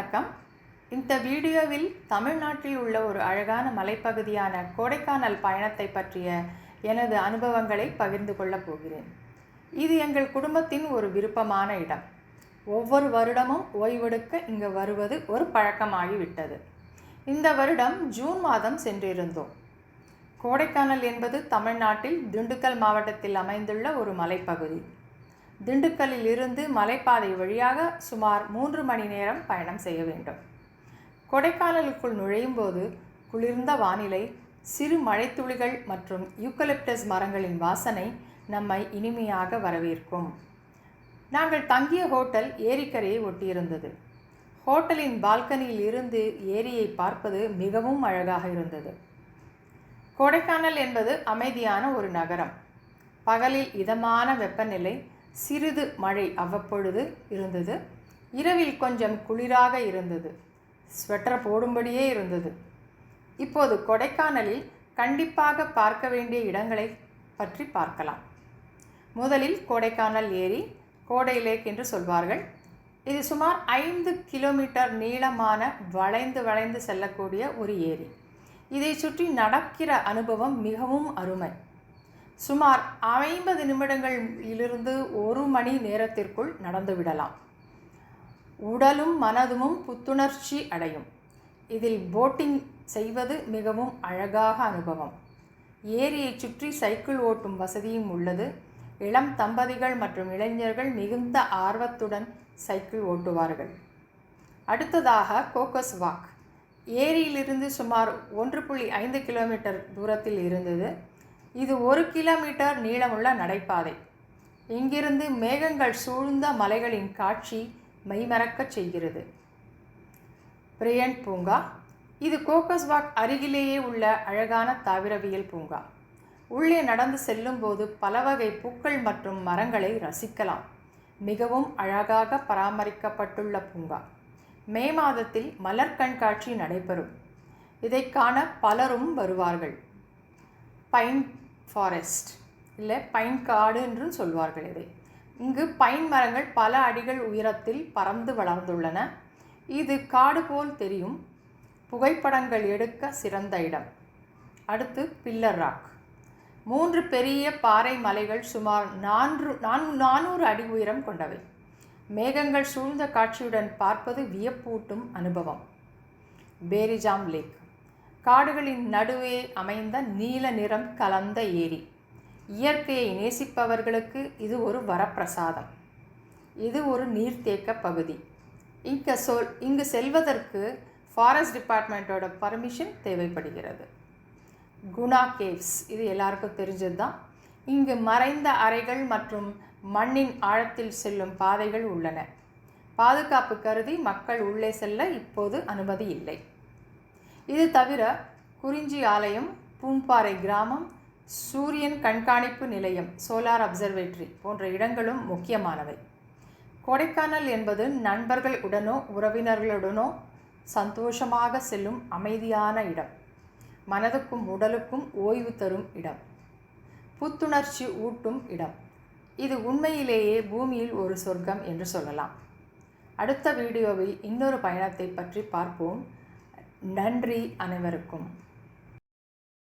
வணக்கம். இந்த வீடியோவில் தமிழ்நாட்டில் உள்ள ஒரு அழகான மலைப்பகுதியான கோடைக்கானல் பயணத்தை பற்றிய எனது அனுபவங்களை பகிர்ந்து கொள்ளப் போகிறேன். இது எங்கள் குடும்பத்தின் ஒரு விருப்பமான இடம். ஒவ்வொரு வருடமும் ஓய்வெடுக்க இங்கு வருவது ஒரு பழக்கமாகிவிட்டது. இந்த வருடம் ஜூன் மாதம் சென்றிருந்தோம். கோடைக்கானல் என்பது தமிழ்நாட்டில் திண்டுக்கல் மாவட்டத்தில் அமைந்துள்ள ஒரு மலைப்பகுதி. திண்டுக்கல்லில் இருந்து மலைப்பாதை வழியாக சுமார் மூன்று மணி நேரம் பயணம் செய்ய வேண்டும். கொடைக்கானலுக்குள் நுழையும் போது குளிர்ந்த வானிலை சிறு மழைத்துளிகள் மற்றும் யூக்கலிப்டஸ் மரங்களின் வாசனை நம்மை இனிமையாக வரவேற்கும். நாங்கள் தங்கிய ஹோட்டல் ஏரிக்கரையை ஒட்டியிருந்தது. ஹோட்டலின் பால்கனியில் இருந்து ஏரியை பார்ப்பது மிகவும் அழகாக இருந்தது. கொடைக்கானல் என்பது அமைதியான ஒரு நகரம். பகலில் இதமான வெப்பநிலை சிறிது மழை அவ்வப்பொழுது இருந்தது. இரவில் கொஞ்சம் குளிராக இருந்தது. ஸ்வெட்டர் போடும்படியே இருந்தது. இப்போது கொடைக்கானலில் கண்டிப்பாக பார்க்க வேண்டிய இடங்களை பற்றி பார்க்கலாம். முதலில் கொடைக்கானல் ஏரி கோடை லேக் என்று சொல்வார்கள். இது சுமார் ஐந்து கிலோமீட்டர் நீளமான வளைந்து வளைந்து செல்லக்கூடிய ஒரு ஏரி. இதை சுற்றி நடக்கிற அனுபவம் மிகவும் அருமை. சுமார் ஐம்பது நிமிடங்களிலிருந்து ஒரு மணி நேரத்திற்குள் நடந்துவிடலாம் உடலும் மனதும் புத்துணர்ச்சி அடையும். இதில் போட்டிங் செய்வது மிகவும் அழகாக அனுபவம். ஏரியை சுற்றி சைக்கிள் ஓட்டும் வசதியும் உள்ளது. இளம் தம்பதிகள் மற்றும் இளைஞர்கள் மிகுந்த ஆர்வத்துடன் சைக்கிள் ஓட்டுவார்கள். அடுத்ததாக கோக்கஸ் வாக். ஏரியிலிருந்து சுமார் ஒன்று புள்ளி ஐந்து கிலோமீட்டர் தூரத்தில் இருந்தது. இது ஒரு கிலோமீட்டர் நீளமுள்ள நடைபாதை. இங்கிருந்து மேகங்கள் சூழ்ந்த மலைகளின் காட்சி மெய்மறக்கச் செய்கிறது. பிரியன் பூங்கா இது கோக்கஸ்வாக் அருகிலேயே உள்ள அழகான தாவரவியல் பூங்கா. உள்ளே நடந்து செல்லும்போது பல வகை பூக்கள் மற்றும் மரங்களை ரசிக்கலாம். மிகவும் அழகாக பராமரிக்கப்பட்டுள்ள பூங்கா. மே மாதத்தில் மலர் கண்காட்சி நடைபெறும். இதை காண பலரும் வருவார்கள். பைன் ஃபாரஸ்ட் இல்லை பைன் காடு என்றும் சொல்வார்கள் இதை. இங்கு பைன் மரங்கள் பல அடிகள் உயரத்தில் பறந்து வளர்ந்துள்ளன. இது காடு போல் தெரியும். புகைப்படங்கள் எடுக்க சிறந்த இடம். அடுத்து பில்லர் ராக் மூன்று பெரிய பாறை மலைகள் சுமார் நான்கு நான் நானூறு அடி உயரம் கொண்டவை. மேகங்கள் சூழ்ந்த காட்சியுடன் பார்ப்பது வியப்பூட்டும் அனுபவம். பேரிஜாம் லேக் காடுகளின் நடுவே அமைந்த நீல நிறம் கலந்த ஏரி. இயற்கையை நேசிப்பவர்களுக்கு இது ஒரு வரப்பிரசாதம். இது ஒரு நீர்த்தேக்க பகுதி. இங்கே சொல் இங்கு செல்வதற்கு ஃபாரஸ்ட் டிபார்ட்மெண்ட்டோட பர்மிஷன் தேவைப்படுகிறது. குணா கேவ்ஸ் இது எல்லாருக்கும் தெரிஞ்சது தான் இங்கு மறைந்த அறைகள் மற்றும் மண்ணின் ஆழத்தில் செல்லும் பாதைகள் உள்ளன. பாதுகாப்பு கருதி மக்கள் உள்ளே செல்ல இப்போது அனுமதி இல்லை. இது தவிர குறிஞ்சி ஆலயம் பூம்பாறை கிராமம் சூரியன் கண்காணிப்பு நிலையம் சோலார் அப்சர்வேட்டரி போன்ற இடங்களும் முக்கியமானவை. கொடைக்கானல் என்பது நண்பர்கள் உடனோ உறவினர்களுடனோ சந்தோஷமாக செல்லும் அமைதியான இடம். மனதுக்கும் உடலுக்கும் ஓய்வு தரும் இடம். புத்துணர்ச்சி ஊட்டும் இடம். இது உண்மையிலேயே பூமியில் ஒரு சொர்க்கம் என்று சொல்லலாம். அடுத்த வீடியோவில் இன்னொரு பயணத்தை பற்றி பார்ப்போம். நன்றி அனைவருக்கும்.